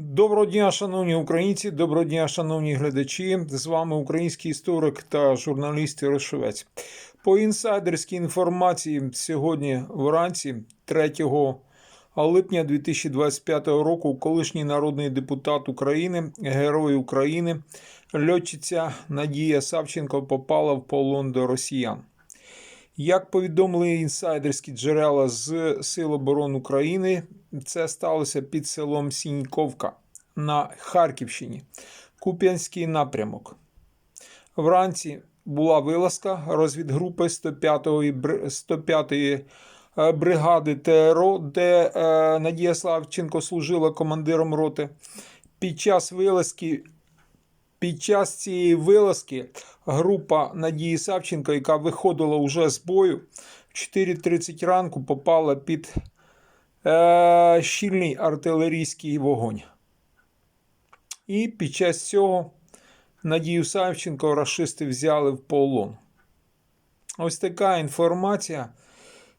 Доброго дня, шановні українці, доброго дня, шановні глядачі. З вами український історик та журналіст Ярошевець. По інсайдерській інформації, сьогодні вранці, 3 липня 2025 року, колишній народний депутат України, герой України, льотчиця Надія Савченко попала в полон до росіян. Як повідомили інсайдерські джерела з Сил оборони України, це сталося під селом Сіньковка на Харківщині, Куп'янський напрямок. Вранці була вилазка розвідгрупи 105-ї, 105-ї е, бригади ТРО, де е, Надія Славченко служила командиром роти. Під час вилазки під час цієї вилазки група Надії Савченко, яка виходила уже з бою, в 4.30 ранку попала під е, щільний артилерійський вогонь. І під час цього Надію Савченко рашисти взяли в полон. Ось така інформація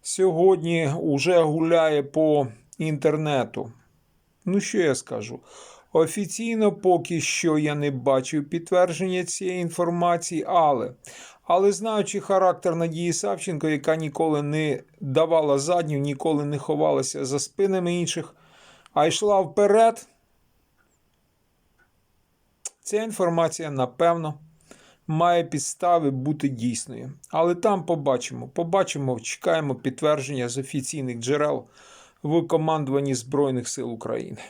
сьогодні вже гуляє по інтернету. Ну, що я скажу? Офіційно поки що я не бачив підтвердження цієї інформації, але, але знаючи характер Надії Савченко, яка ніколи не давала задню, ніколи не ховалася за спинами інших, а йшла вперед, ця інформація, напевно, має підстави бути дійсною. Але там побачимо. Побачимо, чекаємо підтвердження з офіційних джерел в командуванні Збройних сил України.